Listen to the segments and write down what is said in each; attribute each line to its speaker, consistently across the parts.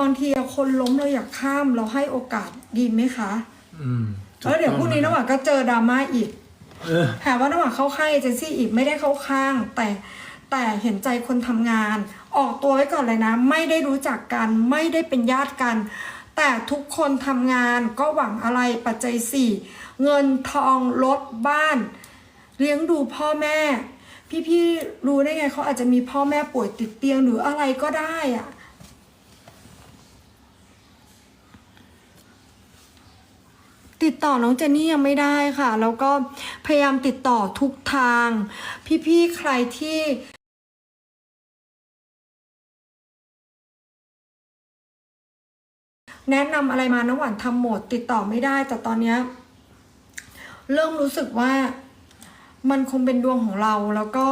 Speaker 1: บางทีคนล้มเราอยากข้ามเราให้โอกาสดีไหมคะ
Speaker 2: อืม
Speaker 1: แล้วเดี๋ยวพรุ่งนี้น้ำหวานก็เจอดราม่าอีก
Speaker 2: เออ
Speaker 1: หาว่าน้ำหวานเข้าข้างเอเจนซี่อีกไม่ได้เข้าข้าง แต่แต่เห็นใจคนทำงาน ออกตัวไว้ก่อนเลยนะ ไม่ได้รู้จักกันไม่ได้เป็นญาติกัน แต่ทุกคนทำงานก็หวังอะไรปัจจัยสี่เงินทองรถบ้าน เลี้ยงดูพ่อแม่ พี่ๆรู้ได้ไงเขาอาจจะมีพ่อแม่ป่วยติดเตียงหรืออะไรก็ได้อะ ติดต่อน้องเจนนี่ยังไม่ได้ค่ะ แล้วก็พยายามติดต่อทุกทาง พี่ๆใครที่แนะนำอะไรมาน้ำหวานทำหมด ติดต่อไม่ได้ แต่ตอนนี้เริ่มรู้สึกว่ามันคงเป็นดวงของเราแล้วก็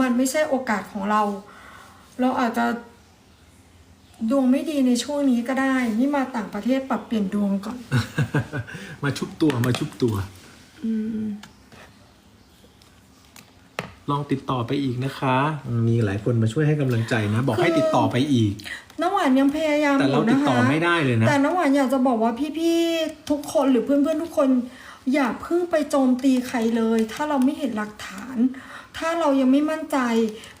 Speaker 1: มันไม่ใช่โอกาสของเรา เราอาจจะ ดวงไม่ดีในช่วงนี้ก็ได้ นี่มาต่างประเทศปรับเปลี่ยนดวงก่อน
Speaker 2: มาชุบตัวมาชุบตัว ลองติดต่อไปอีกนะคะ มีหลายคนมาช่วยให้กำลังใจนะ บอกให้ติดต่อไปอีก
Speaker 1: น้ำหวานยังพยายาม
Speaker 2: แต่
Speaker 1: อ
Speaker 2: เรา
Speaker 1: ยู่
Speaker 2: ติด
Speaker 1: นะคะ
Speaker 2: ต่อไม่ได้เลยนะ
Speaker 1: แต่น้ำหวานอยากจะบอกว่าพี่ๆทุกคนหรือเพื่อนๆทุกคน อย่าเพิ่งไปโจมตีใครเลย ถ้าเราไม่เห็นหลักฐาน ถ้าเรายังไม่มั่นใจ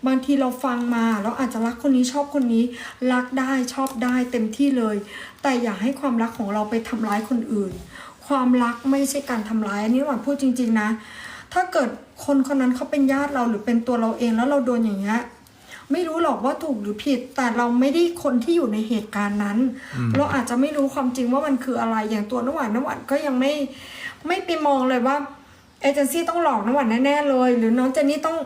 Speaker 1: บางทีเราฟังมาเราอาจจะรักคนนี้ชอบคนนี้ รักได้ชอบได้เต็มที่เลย แต่อย่าให้ความรักของเราไปทำร้ายคนอื่น ความรักไม่ใช่การทำร้ายอันนี้น้ำหวานพูดจริง ๆนะ ถ้าเกิดคนคนนั้นเขาเป็นญาติเราหรือเป็นตัวเราเองแล้วเราโดนอย่างเงี้ยไม่รู้หรอกว่าถูกหรือผิด แต่เราไม่ได้คนที่อยู่ในเหตุการณ์นั้น เราอาจจะไม่รู้ความจริงว่ามันคืออะไรอย่างตัวน้ำหวานน้ำหวานก็ยังไม่ไม่ไปมองเลยว่า เอเจนซี่ต้องหลอกน้ำหวานแน่ๆเลย หรือน้องเจนนี่ต้อง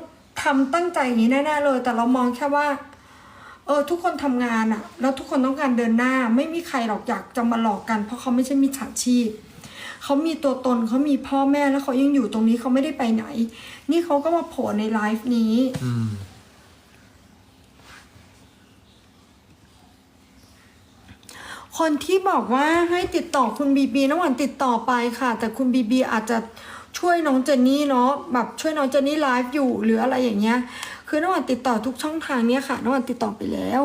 Speaker 1: ทำตั้งใจอย่างนี้แน่ๆเลย แต่เรามองแค่ว่าเออทุกคนทำงานอะแล้วทุกคนต้องการเดินหน้า ไม่มีใครหรอกอยากจะมาหลอกกัน เพราะเขาไม่ใช่มิจฉาชีพเขามีตัวตนเขามีพ่อแม่แล้วเขายังอยู่ตรงนี้เขาไม่ได้ไปไหน นี่เขาก็มาโผล่ในไลฟ์นี้
Speaker 2: อืม
Speaker 1: คนที่บอกว่าให้ติดต่อคุณบีบีน้ำหวานติดต่อไปค่ะ แต่คุณบีบีอาจจะ ช่วยน้องเจนนี่เนาะแบบช่วยน้องเจนนี่ไลฟ์อยู่หรืออะไรอย่างเงี้ย คือน้ำหวานติดต่อทุกช่องทางเนี้ยค่ะน้ำหวานติดต่อไปแล้ว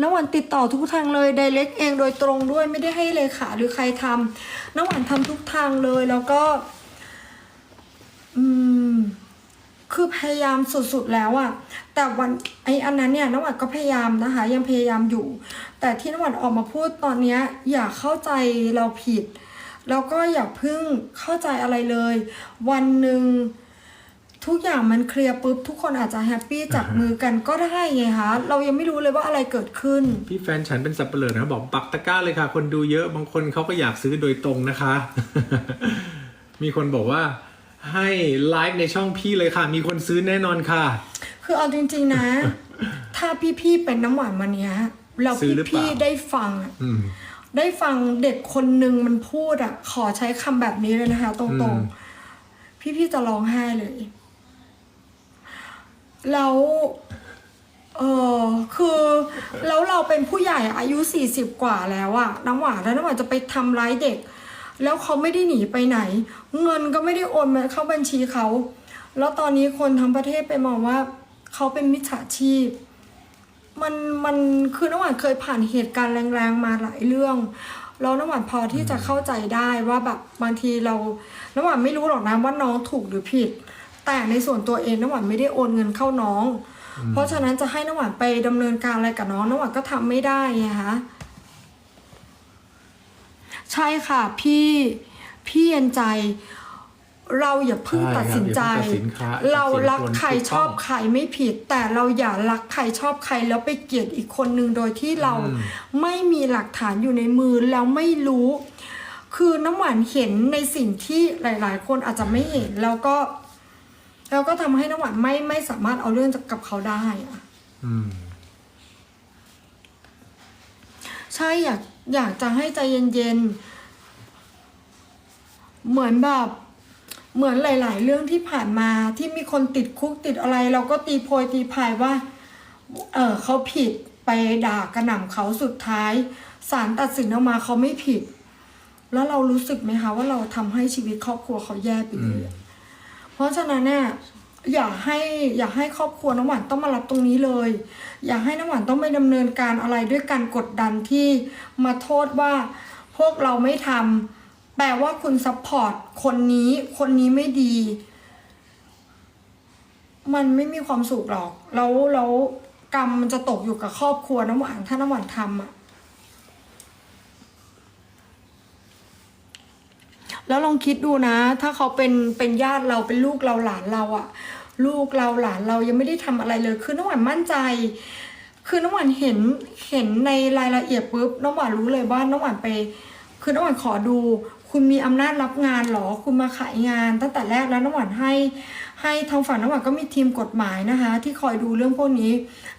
Speaker 1: น้ำหวานติดต่อทุกทางเลยไดเ c กเองโดยตรงด้วยไม่ได้ให้เลขาหรือใครทำน้ำหวานทำทุกทางเลยแล้วก็ อืมคือพยายามสุดๆแล้วอะแต่วันไออันนั้นเนี่ยน้ำหวานก็พยายามนะคะ ยังพยายามอยู่ แต่ที่น้ำหวานออกมาพูดตอนเนี้ยอย่าเข้าใจเราผิด แล้วก็อย่าเพิ่งเข้าใจอะไรเลย วันหนึ่งทุกอย่างมันเคลียร์ปุ๊บทุกคนอาจจะแฮปปี้จับมือกันก็ได้ไงคะเรายังไม่รู้เลยว่าอะไรเกิดขึ้น
Speaker 2: พี่แฟนฉันเป็นสับเปลือนะบอกปักตะกร้าเลยค่ะ คนดูเยอะบางคนเขาก็อยากซื้อโดยตรงนะคะ มีคนบอกว่าให้ไลฟ์ในช่องพี่เลยค่ะ มีคนซื้อแน่นอนค่ะ
Speaker 1: คือเอาจริง ๆนะ ถ้าพี่ๆเป็นน้ำหวานวันเนี้ยเรา
Speaker 2: ซื้อหรือเปล่า
Speaker 1: พี่ๆได้ฟังอะ
Speaker 2: อืม
Speaker 1: ได้ฟังเด็กคนหนึ่งมันพูดอะขอใช้คำแบบนี้เลยนะคะต
Speaker 2: อื
Speaker 1: รง
Speaker 2: ม
Speaker 1: ๆพี่ๆจะร้องไห้เลย แล้วเออคือแล้วเราเป็นผู้ใหญ่อายุสี่สิบกว่าแล้วอะน้ำหวานแล้วน้ำหวานจะไปทำร้ายเด็ก แล้วเขาไม่ได้หนีไปไหน เงินก็ไม่ได้โอนมาเข้าบัญชีเขา แล้วตอนนี้คนทั้งประเทศไปมองว่า เขาเป็นมิจฉาชีพ มันมันคือน้ำหวานเคยผ่านเหตุการณ์แรงๆมาหลายเรื่องแล้วน้ำหวานพอที่จะเข้าใจได้ว่าแบบบางทีเราน้ำหวานไม่รู้หรอกนะว่าน้องถูกหรือผิด แต่ในส่วนตัวเองน้ำหวานไม่ได้โอนเงินเข้าน้อง เพราะฉะนั้นจะให้น้ำหวานไปดำเนินการอะไรกับน้องน้ำหวานก็ทำไม่ได้ไงคะใช่ค่ะพี่พี่เย็นใจ เราอย่าเพิ่ง
Speaker 2: ใช่ครับ
Speaker 1: ตัดสินใจ
Speaker 2: อย่าเพิ่งตัดสินค่ะ
Speaker 1: เรารัก
Speaker 2: ตัดสินคน
Speaker 1: ใคร
Speaker 2: ถูกต้อง
Speaker 1: ชอบใครไม่ผิด แต่เราอย่ารักใครชอบใครแล้วไปเกลียดอีกคนนึงโดยที่เรา
Speaker 2: อืม
Speaker 1: ไม่มีหลักฐานอยู่ในมือแล้วไม่รู้ คือน้ำหวานเห็นในสิ่งที่หลาย ๆ คนอาจจะไม่เห็นแล้วก็ แล้วก็ทำให้น้ำหวานไม่ไม่สามารถเอาเรื่องกับเขาได้อะ
Speaker 2: อืม
Speaker 1: ใช่อยากอยากจะให้ใจเย็นๆเหมือนแบบ เหมือนหลาย ๆ เรื่องที่ผ่านมาที่มีคนติดคุกติดอะไร เราก็ตีโพยตีพายว่า เออเขาผิดไปด่ากระหน่ำเขาสุดท้ายศาลตัดสินออกมาเขาไม่ผิด แล้วเรารู้สึกไหมคะว่าเราทำให้ชีวิตครอบครัวเขาแย่ไปเลยอะเพราะฉะนั้นเนี่ยอย่าให้อย่าให้ครอบครัวน้ำหวานต้องมารับตรงนี้เลย อย่าให้น้ำหวานต้องไปดำเนินการอะไรด้วยการกดดันที่มาโทษว่าพวกเราไม่ทำ แปลว่าคุณซัพพอร์ตคนนี้ คนนี้ไม่ดี มันไม่มีความสุขหรอก แล้วแล้วกรรมมันจะตกอยู่กับครอบครัวน้ำหวานถ้าน้ำหวานทำอะแล้วลองคิดดูนะ ถ้าเขาเป็นเป็นญาติเราเป็นลูกเราหลานเราอะลูกเราหลานเรายังไม่ได้ทำอะไรเลย คือน้ำหวานมั่นใจ คือน้ำหวานเห็นเห็นในรายละเอียดปุ๊บน้ำหวานรู้เลยว่าน้ำหวานไป คือน้ำหวานขอดู คุณมีอำนาจรับงานหรอ คุณมาขายงานตั้งแต่แรกแล้วน้ำหวานให้ให้ทางฝั่งน้ำหวานก็มีทีมกฎหมายนะคะ ที่คอยดูเรื่องพวกนี้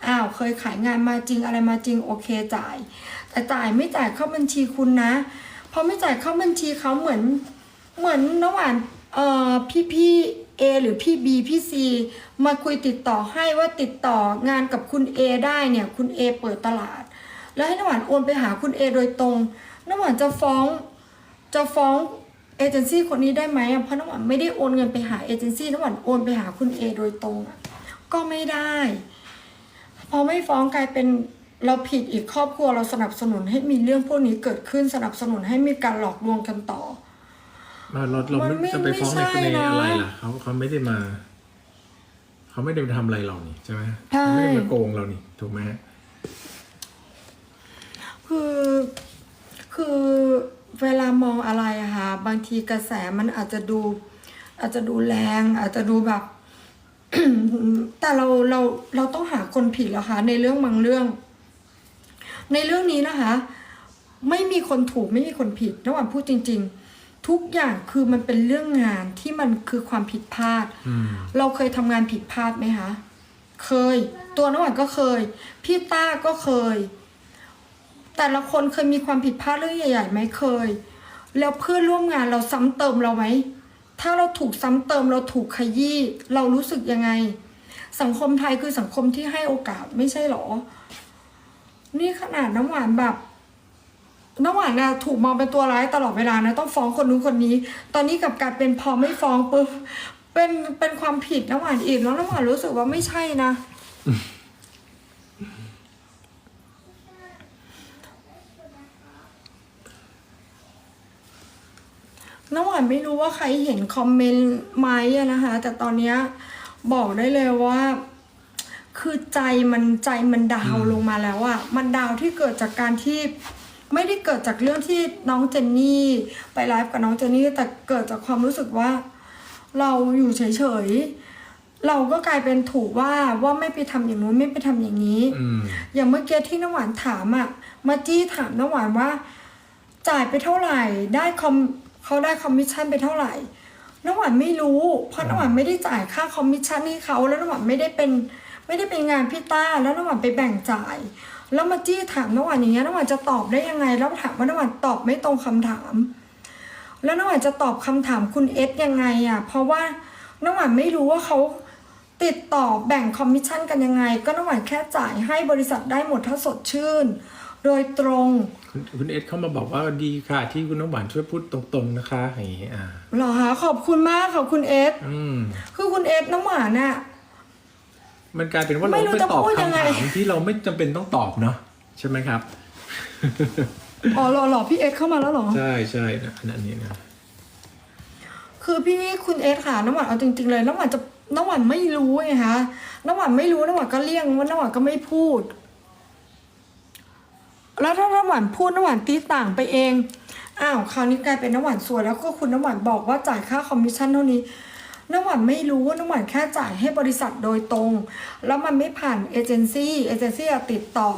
Speaker 1: อ้าวเคยขายงานมาจริงอะไรมาจริงโอเคจ่าย แต่จ่ายไม่จ่ายเข้าบัญชีคุณนะพอไม่จ่ายเข้าบัญชีเขาเหมือนเหมือนน้ำหวานเอ่อพี่พี่เอหรือพี่บีพี่ซีมาคุยติดต่อให้ว่าติดต่องานกับคุณเอได้เนี่ย คุณเอเปิดตลาด แล้วให้น้ำหวานโอนไปหาคุณเอโดยตรงน้ำหวานจะฟ้อง จะฟ้องเอเจนซี่คนนี้ได้ไหมอะเพราะน้ำหวานไม่ได้โอนเงินไปหาเอเจนซี่น้ำหวานโอนไปหาคุณเอโดยตรงอะก็ไม่ได้พอไม่ฟ้องกลายเป็นเราผิดอีกครอบครัวเราสนับสนุนให้มีเรื่องพวกนี้เกิดขึ้นสนับสนุนให้มีการหลอกลวงกันต่อ
Speaker 2: เราเราเรา
Speaker 1: มันไม่
Speaker 2: จะไปฟ้องใน
Speaker 1: ไม่ใช่
Speaker 2: ใน
Speaker 1: นะ
Speaker 2: อะไรล่ะเขาเขาไม่ได้มาเขาไม่ได้ไปทำอะไรเรานี่ใช่ไหม
Speaker 1: ใช่
Speaker 2: เขาไม่ได้มาโกงเรานี่ถูกไหมฮะ
Speaker 1: คือคือ เวลามองอะไรอะค่ะ บางทีกระแสมันอาจจะดู อาจจะดูแรง อาจจะดูแบบ แต่เราเราเราต้องหาคนผิดแล้วค่ะ ในเรื่องบางเรื่อง ในเรื่องนี้นะคะ ไม่มีคนถูกไม่มีคนผิดระหว่างพูดจริง ๆทุกอย่างคือมันเป็นเรื่องงานที่มันคือความผิดพลาด
Speaker 2: อืม
Speaker 1: เราเคยทำงานผิดพลาดไหมคะ เคย ตัวน้ำหวานก็เคย พี่ต้าก็เคย แต่ละคนเคยมีความผิดพลาดเรื่องใหญ่ๆไหมเคย แล้วเพื่อนร่วมงานเราซ้ำเติมเราไหมถ้าเราถูกซ้ำเติมเราถูกขยี้เรารู้สึกยังไง สังคมไทยคือสังคมที่ให้โอกาสไม่ใช่หรอ นี่ขนาดน้ำหวานแบบน้ำหวานนะถูกมองเป็นตัวร้ายตลอดเวลานะต้องฟ้องคนนู้นคนนี้ ตอนนี้กับกลารเป็นพอไม่ฟ้องปุ๊บเป็นเป็นความผิดน้ำหวานอีกแล้วน้ำหวานรู้สึกว่าไม่ใช่นะ น้ำหวานไม่รู้ว่าใครเห็นคอมเมนต์ไหมอะนะคะ แต่ตอนเนี้ยบอกได้เลยว่า คือใจมันใจมันดาวลงมาแล้วอะมันดาวที่เกิดจากการที่ไม่ได้เกิดจากเรื่องที่น้องเจนนี่ไปไลฟ์กับน้องเจนนี่แต่เกิดจากความรู้สึกว่า เราอยู่เฉยๆเราก็กลายเป็นถูกว่าว่าไม่ไปทำอย่างนู้นไม่ไปทำอย่างนี้
Speaker 2: อืม
Speaker 1: อย่างเมื่อกี้ที่น้ำหวานถามอะมาจี้ถามน้ำหวานว่า จ่ายไปเท่าไหร่ได้คอม เขาได้คอมมิชชั่นไปเท่าไหร่น้ำหวานไม่รู้เพราะน้ำหวานไม่ได้จ่ายค่าคอมมิชชั่นให้เขาแล้วน้ำหวานไม่ได้เป็นไม่ได้เป็นงานพี่ต้าแล้วน้ำหวานไปแบ่งจ่าย แล้วมาจี้ถามน้ำหวานอย่างเงี้ยน้ำหวานจะตอบได้ยังไง แล้วถามว่าน้ำหวานตอบไม่ตรงคำถาม แล้วน้ำหวานจะตอบคำถามคุณเอสยังไงอะเพราะว่าน้ำหวานไม่รู้ว่าเขาติดต่อแบ่งคอมมิชชั่นกันยังไง ก็น้ำหวานแค่จ่ายให้บริษัทได้หมดถ้าสดชื่น โดยตรง
Speaker 2: คุณคุณเอสเข้ามาบอกว่าดีค่ะ ที่คุณน้ำหวานช่วยพูดตรงๆนะคะอย่างนี้อ่า
Speaker 1: เหรอคะขอบคุณมากค่ะคุณเอส
Speaker 2: อืม
Speaker 1: คือคุณเอสน้ำหวานน่ะ
Speaker 2: มันกลายเป็นว่า
Speaker 1: ไม่
Speaker 2: เรา
Speaker 1: รู้
Speaker 2: ไป
Speaker 1: จะ
Speaker 2: ตอบ
Speaker 1: พูดยัง
Speaker 2: คำ
Speaker 1: ไง
Speaker 2: ถามที่เราไม่จำเป็นต้องตอบเนาะใช่ไหมครับ
Speaker 1: อ๋อเหรอเหรอพี่เอสเข้ามาแล้วเหรอ
Speaker 2: ใช่ใช่นะอันอันนี้นะ
Speaker 1: คือพี่คุณเอสค่ะน้ำหวานเอาจริงๆเลยน้ำหวานจะน้ำหวานไม่รู้ไงคะน้ำหวานไม่รู้น้ำหวานก็เลี่ยงว่าน้ำหวานก็ไม่พูด แล้วถ้าน้ำหวานพูดน้ำหวานตีต่างไปเอง อ้าวคราวนี้กลายเป็นน้ำหวานสวยแล้วก็คุณน้ำหวานบอกว่าจ่ายค่าคอมมิชชั่นเท่านี้น้ำหวานไม่รู้ว่าน้ำหวานแค่จ่ายให้บริษัทโดยตรง แล้วมันไม่ผ่านเอเจนซี่เอเจนซี่ติดต่อ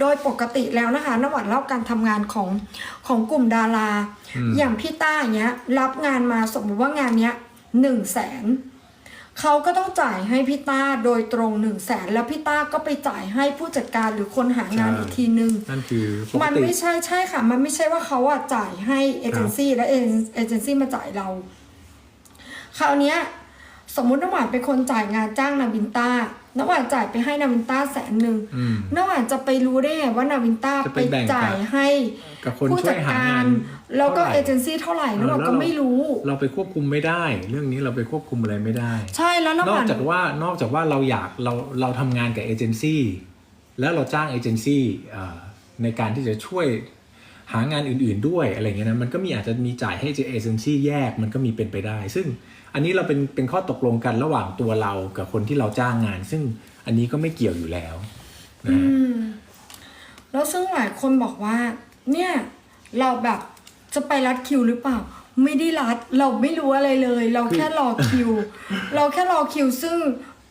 Speaker 1: โดยปกติแล้วนะคะน้ำหวานเล่าการทำงานของของกลุ่มดารา
Speaker 2: อืม
Speaker 1: อย่างพี่ต้าอย่างเงี้ย รับงานมาสมมติว่างานเนี้ยหนึ่งแสน เขาก็ต้องจ่ายให้พี่ต้าโดยตรงหนึ่งแสนแล้วพี่ต้าก็ไปจ่ายให้ผู้จัดการหรือคนหางานอีกทีนึง
Speaker 2: นั่นคือปก
Speaker 1: มัน
Speaker 2: ติ
Speaker 1: ไม่ใช่ใช่ค่ะ มันไม่ใช่ว่าเขาอะจ่ายให้เอเจนซี่และเอเอเจนซี่มาจ่ายเรา คราวเนี้ย สมมุติน้ำหวานเป็นคนจ่ายงานจ้างนาบินต้าน้ำหวานจ่ายไปให้นาวินต้าแสนหนึ่ง
Speaker 2: อืม
Speaker 1: น้ำหวานจะไปรู้ได้ไงว่านาวินต้า
Speaker 2: จะ
Speaker 1: ไป
Speaker 2: ไปแบ่งกับ
Speaker 1: จ่ายให้
Speaker 2: กับคน
Speaker 1: ผู้
Speaker 2: ช่
Speaker 1: จั
Speaker 2: วย
Speaker 1: ด
Speaker 2: หากา
Speaker 1: งา
Speaker 2: รน
Speaker 1: แล้วก็
Speaker 2: ท่าไห
Speaker 1: เอ
Speaker 2: ร่
Speaker 1: เจนซี่เท่าไหร่
Speaker 2: เออ
Speaker 1: น้ำหวาน
Speaker 2: แล้ว
Speaker 1: ก็
Speaker 2: เรา
Speaker 1: ไม่รู้
Speaker 2: เราไปควบคุมไม่ได้ เรื่องนี้เราไปควบคุมอะไรไม่ได้
Speaker 1: ใช่แล้วน้ำ
Speaker 2: น
Speaker 1: ห
Speaker 2: อก
Speaker 1: วาน
Speaker 2: จากว่านอกจากว่าเราอยากเราเราทำงานกับเอเจนซี่แล้วเราจ้างเอเจนซี่เอ่อในการที่จะช่วยหางานอื่นๆด้วยอะไรเงี้ยนะมันก็มีอาจจะมีจ่ายให้เอเจนซี่แยกมันก็มีเป็นไปได้ ซึ่งอันนี้เราเป็นเป็นข้อตกลงกันระหว่างตัวเรากับคนที่เราจ้างงาน ซึ่งอันนี้ก็ไม่เกี่ยวอยู่แล้วนะ
Speaker 1: อื
Speaker 2: ฮะ
Speaker 1: มแล้วซึ่งหลายคนบอกว่า เนี่ยเราแบบ จะไปรัดคิวหรือเปล่า ไม่ได้รัดเราไม่รู้อะไรเลย เราแค่รอคิว เราแค่รอคิวซึ่ง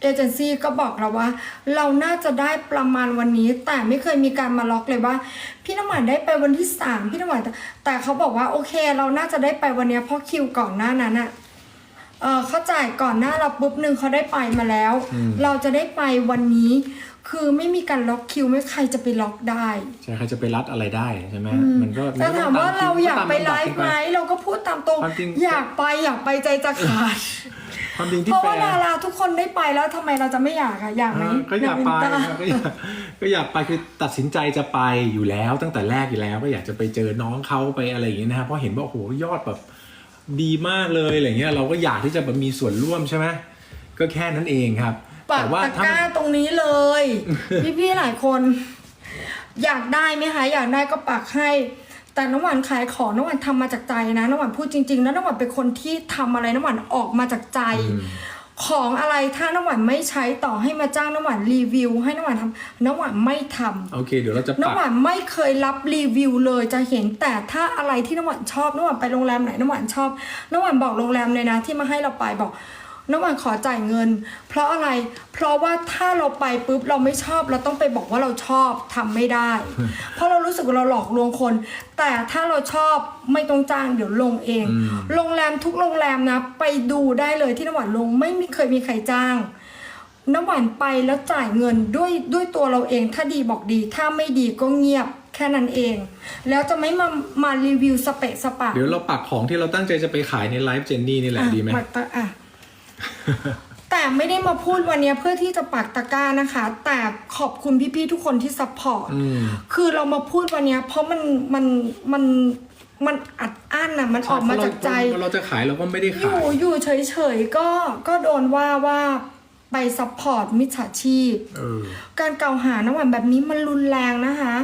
Speaker 1: เอเจนซี่ก็บอกเราว่า เราน่าจะได้ประมาณวันนี้ แต่ไม่เคยมีการมาล็อกเลยว่า พี่น้ำหวานได้ไปวันที่สามพี่น้ำหวานแต่แต่เขาบอกว่าโอเค เราน่าจะได้ไปวันเนี้ยเพราะคิวก่อนหน้านั้นอะเออเขาจ่ายก่อนหน้าเราปุ๊บหนึ่งเขาได้ไปมาแล้ว เราจะได้ไปวันนี้ คือไม่มีการล็อกคิวไม่ใครจะไปล็อกได้
Speaker 2: ใช่ใครจะไปรัดอะไรได้ใช่ไหม
Speaker 1: อืม
Speaker 2: มันก็
Speaker 1: แต่ถามว่าเราอยากไปไลฟ์ไหมเราก็พูดตามตรง
Speaker 2: ความจริง
Speaker 1: อยากไปอยากไปใจจะขาด
Speaker 2: ความจริงที่
Speaker 1: เพราะ
Speaker 2: แฟ
Speaker 1: ว่า
Speaker 2: ร์
Speaker 1: ดาราทุกคนได้ไปแล้วทำไมเราจะไม่อยากอะอยากไหม
Speaker 2: เออก็อยากไป
Speaker 1: วินต้
Speaker 2: นะก็อยากก็อยากไปคือตัดสินใจจะไปอยู่แล้วตั้งแต่แรกอยู่แล้ว ก็อยากจะไปเจอน้องเขาไปอะไรอย่างเงี้ยนะฮะเพราะเห็นว่าโอ้โหยอดแบบดีมากเลยอะไรเงี้ยเราก็อยากที่จะแบบมีส่วนร่วมใช่ไหมก็แค่นั้นเองครับ
Speaker 1: ปัก
Speaker 2: แต่ว่า
Speaker 1: ตะ
Speaker 2: ถ้าก
Speaker 1: ร้าตรงนี้เลย พี่ๆหลายคน อยากได้ไหมคะอยากได้ก็ปักให้ แต่น้ำหวานขายของน้ำหวานทำมาจากใจนะน้ำหวานพูดจริงๆนะน้ำหวานเป็นคนที่ทำอะไรน้ำหวานออกมาจากใจ
Speaker 2: อืม
Speaker 1: ของอะไรถ้าน้ำหวานไม่ใช้ต่อให้มาจ้างน้ำหวานรีวิว ให้น้ำหวานทำน้ำหวานไม่ทำ
Speaker 2: โอเค เดี๋ยวเราจะปั
Speaker 1: น้ำ
Speaker 2: ก
Speaker 1: หวานไม่เคยรับรีวิวเลยจะเห็นแต่ถ้าอะไรที่น้ำหวานชอบน้ำหวานไปโรงแรมไหนน้ำหวานชอบน้ำหวานบอกโรงแรมเลยนะที่มาให้เราไปบอก น้ำหวานขอจ่ายเงิน เพราะอะไร เพราะว่าถ้าเราไปปุ๊บเราไม่ชอบเราต้องไปบอกว่าเราชอบทำไม่ได้ เพราะเรารู้สึกว่าเราหลอกลวงคน แต่ถ้าเราชอบไม่ต้องจ้างเดี๋ยวลงเอง
Speaker 2: อืม
Speaker 1: โรงแรมทุกโรงแรมนะ ไปดูได้เลยที่น้ำหวานลงไม่มีเคยมีใครจ้าง น้ำหวานไปแล้วจ่ายเงินด้วยด้วยตัวเราเอง ถ้าดีบอกดี ถ้าไม่ดีก็เงียบแค่นั้นเอง แล้วจะไม่มามารีวิวสเปะสปะ
Speaker 2: เดี๋ยวเราปักของที่เราตั้งใจจะไปขายในไลฟ์เจนนี่นี่แหละ
Speaker 1: อะ
Speaker 2: ดีไหม
Speaker 1: ปักตะอะ แต่ไม่ได้มาพูดวันเนี้ยเพื่อที่จะปักตะกร้านะคะ แต่ขอบคุณพี่ๆทุกคนที่ซัพพอร์ต
Speaker 2: อืม
Speaker 1: คือเรามาพูดวันเนี้ยเพราะมันมันมันมันอัดอั้นอะมันออกมาจากใจ
Speaker 2: เพระเราจะขายเราก็ไม่ได้
Speaker 1: อ
Speaker 2: ขาย
Speaker 1: ยู่อยู่เฉยๆก็ก็โดนว่าว่าไปซัพพอร์ตมิจฉาชีพ
Speaker 2: เออ
Speaker 1: การกล่าวหาน้ำหวานแบบนี้มันรุนแรงนะคะ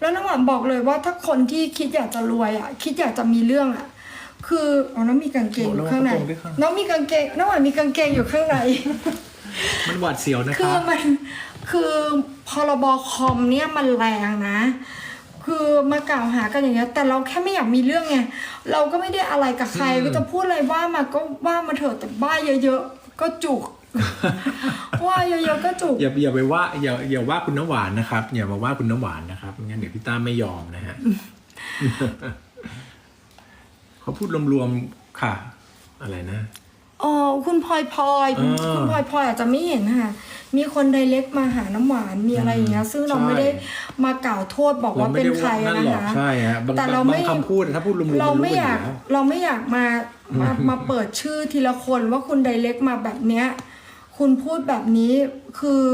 Speaker 1: แล้วน้ำหวานบอกเลยว่าถ้าคนที่คิดอยากจะรวยอะ คิดอยากจะมีเรื่องอะ คือเอาน้องมีกางเกงอยู่ข้างใน
Speaker 2: ระวังกระโปรงด้วยค่ะ
Speaker 1: น้องมีกางเกง น้ำหวานมีกางเกงอยู่ข้างใน
Speaker 2: มันหวาดเสียวนะค
Speaker 1: คือ
Speaker 2: รับ
Speaker 1: มันคือพรบคอมเนี่ยมันแรงนะ คือมากล่าวหากันอย่างเงี้ย แต่เราแค่ไม่อยากมีเรื่องไง เราก็ไม่ได้อะไรกับใคร
Speaker 2: อืม
Speaker 1: ก็จะพูดอะไรว่ามาก็ว่ามาเถอะแต่บ้าเยอะๆ ก็จุกว่าเยอะๆก็จุก
Speaker 2: อย่าอย่าไปว่าอย่าอย่าว่าคุณน้ำหวานนะครับ อย่ามาว่าคุณน้ำหวานนะครับไม่งั้นเดี๋ยวพี่ต้าไม่ยอมนะฮะ เขาพูดรวมๆค่ะ อะไรนะ
Speaker 1: อ๋อคุณพลอยพลอยคุณ
Speaker 2: อ่า
Speaker 1: คุณพลอยพลอยอาจจะไม่เห็นค่ะ มีคนไดเล็กมาหาน้ำหวานมีอะไรอย่างเงี้ยซึ่งเรา
Speaker 2: ใช่
Speaker 1: ไม่ได้มากล่าวโทษบอกว่าเป็นใคร
Speaker 2: นั่
Speaker 1: อะ
Speaker 2: น
Speaker 1: นะ
Speaker 2: หรอก
Speaker 1: คะ
Speaker 2: ใช่ฮะบาง
Speaker 1: แต่เรา
Speaker 2: บาง
Speaker 1: ไม่
Speaker 2: คำพูดถ้าพูดรวมๆ
Speaker 1: เรา
Speaker 2: มัน
Speaker 1: ไม่
Speaker 2: รู้
Speaker 1: อยาก
Speaker 2: กันอยู่แล้ว
Speaker 1: เราไม่อยากมามามาเปิดชื่อทีละคนว่าคุณไดเล็กมาแบบเนี้ย คุณพูดแบบนี้คือ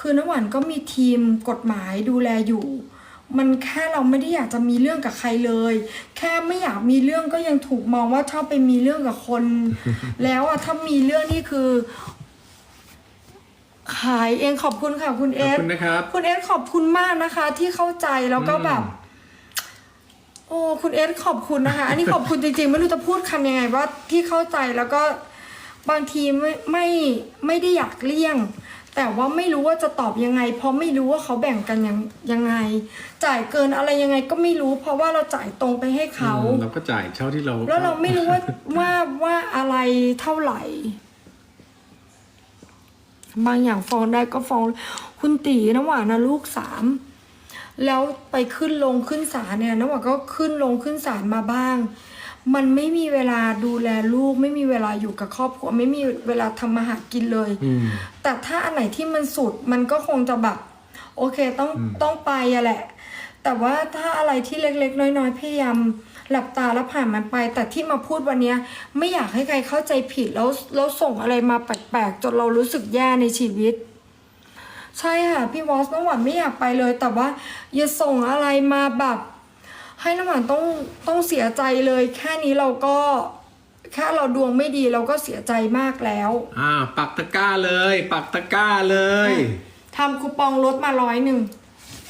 Speaker 1: คือน้ำหวานก็มีทีมกฎหมายดูแลอยู่ มันแค่เราไม่ได้อยากจะมีเรื่องกับใครเลย แค่ไม่อยากมีเรื่องก็ยังถูกมองว่าชอบไปมีเรื่องกับคน แล้วอะถ้ามีเรื่องนี่คือขายเองขอบคุณค่ะ คุณ
Speaker 2: ข
Speaker 1: เอ
Speaker 2: อบ
Speaker 1: ส
Speaker 2: คุณนะครับ
Speaker 1: คุณเอสขอบคุณมากนะคะ ที่เข้าใจแล้วก็แบบ โอ้คุณเอสขอบคุณนะคะ อันนี้ขอบคุณจริงๆ ไม่รู้จะพูดคำยังไงว่าที่เข้าใจแล้วก็บางทีไม่ไม่ไม่ได้อยากเลี่ยง แต่ว่าไม่รู้ว่าจะตอบยังไง เพราะไม่รู้ว่าเขาแบ่งกันยังยังไง จ่ายเกินอะไรยังไงก็ไม่รู้ เพราะว่าเราจ่ายตรงไปให้เขา
Speaker 2: อืมเราก็จ่ายเท่าที่เรา
Speaker 1: แล้วเราไม่รู้ว่าว่าว่าอะไรเท่าไหร่ บางอย่างฟ้องได้ก็ฟ้องคุณตีน้ำหวานนะลูกสามแล้วไปขึ้นลงขึ้นศาลเนี่ยน้ำหวานก็ขึ้นลงขึ้นศาลมาบ้าง มันไม่มีเวลาดูแลลูก ไม่มีเวลาอยู่กับครอบครัว ไม่มีเวลาทำมาหากินเลย
Speaker 2: อืม
Speaker 1: แต่ถ้าอันไหนที่มันสุดมันก็คงจะแบบ โอเคต้อง
Speaker 2: อืม
Speaker 1: ต้องไปอะแหละ แต่ว่าถ้าอะไรที่เล็ก ๆ น้อยๆพยายามหลับตาแล้วผ่านมันไป แต่ที่มาพูดวันเนี้ยไม่อยากให้ใครเข้าใจผิดแล้วแล้วส่งอะไรมาแปลกๆจนเรารู้สึกแย่ในชีวิต ใช่ค่ะพี่วอสน้ำหวานไม่อยากไปเลย แต่ว่าอย่าส่งอะไรมาแบบ ให้น้ำหวานต้องต้องเสียใจเลย แค่นี้เราก็แค่เราดวงไม่ดีเราก็เสียใจมากแล้ว
Speaker 2: อ่าปักตะกร้าเลย ปักตะกร้าเลย
Speaker 1: ทำคูปองลดมาร้อยหนึ่ง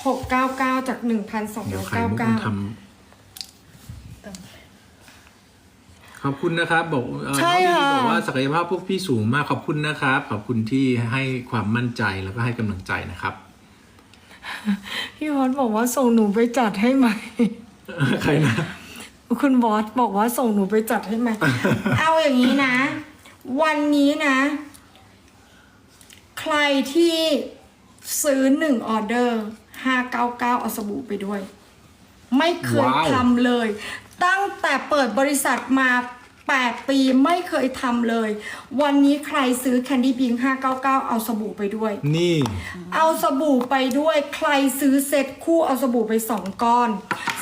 Speaker 1: หกเก้าเก้าจากหนึ่งพันสอง
Speaker 2: เดี๋ย
Speaker 1: ร้
Speaker 2: ว
Speaker 1: อย
Speaker 2: ไข่
Speaker 1: เก้า
Speaker 2: มุก
Speaker 1: เก้า
Speaker 2: มันทำขอบคุณนะครับ บอกเอ่อ
Speaker 1: ใช่
Speaker 2: น้อง
Speaker 1: ค่ะ
Speaker 2: ดีบอกว่าศักยภาพพวกพี่สูงมากขอบคุณนะครับ ขอบคุณที่ให้ความมั่นใจแล้วก็ให้กำลังใจนะครับ
Speaker 1: พี่วอสบอกว่าส่งหนูไปจัดให้ไหม
Speaker 2: ใครนะ
Speaker 1: คุณบอสบอกว่าส่งหนูไปจัดให้ไหม เอาอย่างนี้นะ วันนี้นะ ใครที่ซื้อหนึ่งออเดอร์ห้าเก้าเก้าเอาสบู่ไปด้วย ไม่เคย
Speaker 2: ว้าว
Speaker 1: ทำเลย ตั้งแต่เปิดบริษัทมา 8 ปีไม่เคยทำเลย วันนี้ใครซื้อ Candy Pink 599 เอาสบู่ไปด้วย
Speaker 2: นี่
Speaker 1: เอาสบู่ไปด้วยใครซื้อเซ็ตคู่เอาสบู่ไปสองก้อน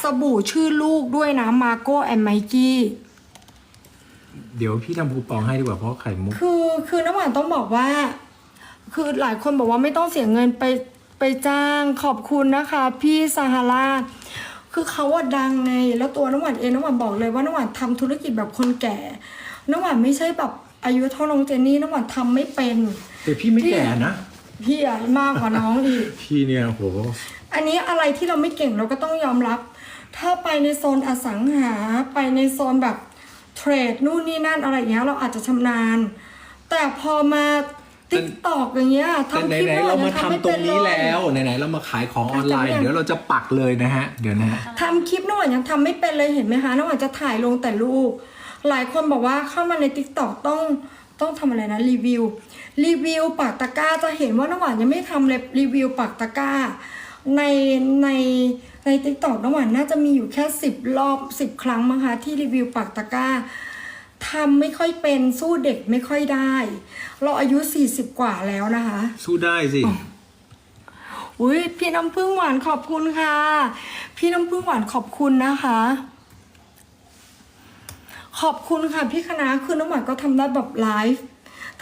Speaker 1: สบู่ชื่อลูกด้วยนะมาโก้แอนไมกี้
Speaker 2: เดี๋ยวพี่ทำคูปองให้ดีกว่าเพราะไข่มุก
Speaker 1: คือคือน้ำหวานต้องบอกว่า คือหลายคนบอกว่าไม่ต้องเสียเงินไปไปจ้างขอบคุณนะคะ พี่ซาฮาราคือเขาว่าดังไง แล้วตัวน้ำหวานเองน้ำหวานบอกเลยว่าน้ำหวานทำธุรกิจแบบคนแก่ น้ำหวานไม่ใช่แบบอายุเท่าน้องเจนนี่น้ำหวานทำไม่เป็น
Speaker 2: แต่พี่ไม่แก่นะ
Speaker 1: พี่อะมากกว่าน้องอีก
Speaker 2: พี่เนี่ยโห
Speaker 1: อันนี้อะไรที่เราไม่เก่งเราก็ต้องยอมรับ ถ้าไปในโซนอสังหาไปในโซนแบบเทรดนู่นนี่นั่นอะไรอย่างเงี้ยเราอาจจะชำนาญ แต่พอมาติ๊กตอกอย่างเงี้ย
Speaker 2: แต่
Speaker 1: ทำ
Speaker 2: ไห
Speaker 1: คลิป
Speaker 2: นๆเรามา
Speaker 1: ยัง
Speaker 2: ทำ
Speaker 1: ไม่
Speaker 2: ตร
Speaker 1: เป็
Speaker 2: ง
Speaker 1: น
Speaker 2: นี้
Speaker 1: เลย
Speaker 2: แล้วไหนๆเรามาขายของออนไลน์
Speaker 1: ทำยัง
Speaker 2: เดี๋ยวเราจะปักเลยนะฮะเดี๋ยวนะฮะ
Speaker 1: ทำคลิปน้องหวานยังทำไม่เป็นเลยเห็นไหมคะน้องหวานจะถ่ายลงแต่รูปหลายคนบอกว่าเข้ามาในติ๊กตอกต้องต้องทำอะไรนะรีวิวรีวิวปากตะกร้าจะเห็นว่าน้องหวานยังไม่ทำเลยรีวิวปากตะกร้า ในในในติ๊กตอกน้องหวานน่าจะมีอยู่แค่สิบรอบสิบครั้งมั้งคะที่รีวิวปากตะกร้าทำไม่ค่อยเป็นสู้เด็กไม่ค่อยได้ เราอายุ40กว่าแล้วนะคะ
Speaker 2: สู้ได้สิ
Speaker 1: อุ้ยพี่น้ำพึ่งหวานขอบคุณค่ะ พี่น้ำพึ่งหวานขอบคุณนะคะ ขอบคุณค่ะพี่คณะคือน้ำหวานก็ทำได้แบบไลฟ์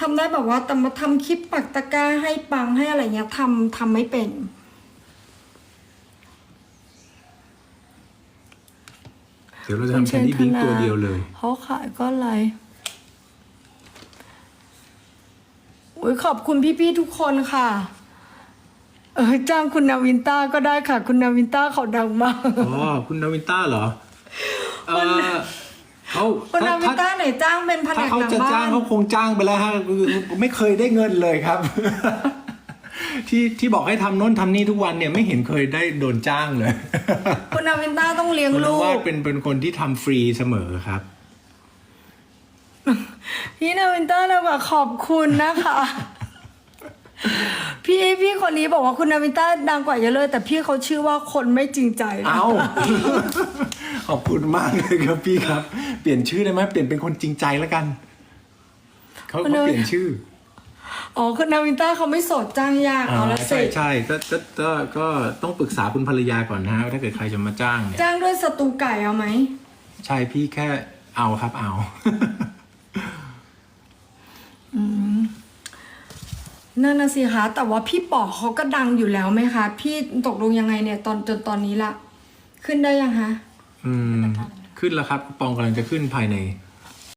Speaker 1: ทำได้แบบว่าแต่มาทำคลิปปักตะกร้าให้ปังให้อะไรเงี้ยทำทำไม่เป็น
Speaker 2: ดี๋ยวเราจะทำแคนดี้บิงตัวเดียวเลย
Speaker 1: เขาขายก็อะไรอุ้ยขอบคุณพี่ๆทุกคนค่ะ เออจ้างคุณนาวินต้าก็ได้ค่ะ คุณนาวินต้าเขาดังมาก
Speaker 2: อ๋อคุณนาวินต้าเหรอเออเขา
Speaker 1: คุณนาวิน
Speaker 2: ถ้า
Speaker 1: ต้าไหนจ้างเป็นแผน
Speaker 2: ถ้ากเขา
Speaker 1: หลัง
Speaker 2: จะ
Speaker 1: บ้า
Speaker 2: จ้าง
Speaker 1: น
Speaker 2: เขาคงจ้างไปแล้วฮะคือไม่เคยได้เงินเลยครับ ที่ที่บอกให้ทำโน้นทำนี่ทุกวันเนี่ยไม่เห็นเคยได้โดนจ้างเลย
Speaker 1: คุณนาวินต้าต้องเลี้ยง
Speaker 2: คุณ
Speaker 1: ลู
Speaker 2: ว่ากเป็นเป็นคนที่ทำฟรีเสมอครับ
Speaker 1: พี่นาวินต้าเราแบบขอบคุณนะคะพี่พี่คนนี้บอกว่าคุณนาวินต้าดังกว่าเยอะเลย แต่พี่เขาชื่อว่าคนไม่จริงใจนะ
Speaker 2: เอาขอบคุณมากเลยครับพี่ครับ เปลี่ยนชื่อได้ไหมเปลี่ยนเป็นคนจริงใจแล้วกันเขาเขาเปลี่ยนชื่อ
Speaker 1: อ๋อคุณนาวินต้าเขาไม่โสดจ้างยากเอาละ
Speaker 2: ใช่
Speaker 1: สิ
Speaker 2: ใช่ก็ก็ก็ก็ต้องปรึกษาคุณภรรยาก่อนนะฮะว่าถ้าเกิดใครจะมาจ้างเนี่ย
Speaker 1: จ้างด้วยสตูไก่เอาไหม
Speaker 2: ใช่พี่แค่เอาครับเอา
Speaker 1: นั่นน่ะสิคะแต่ว่าพี่ปอกเขาก็ดังอยู่แล้วไหมคะ พี่ตกลงยังไงเนี่ยตอนจนตอนนี้ละขึ้นได้ยังคะ
Speaker 2: อืม ขึ้นแล้วครับคูปองกำลังจะขึ้นภายใน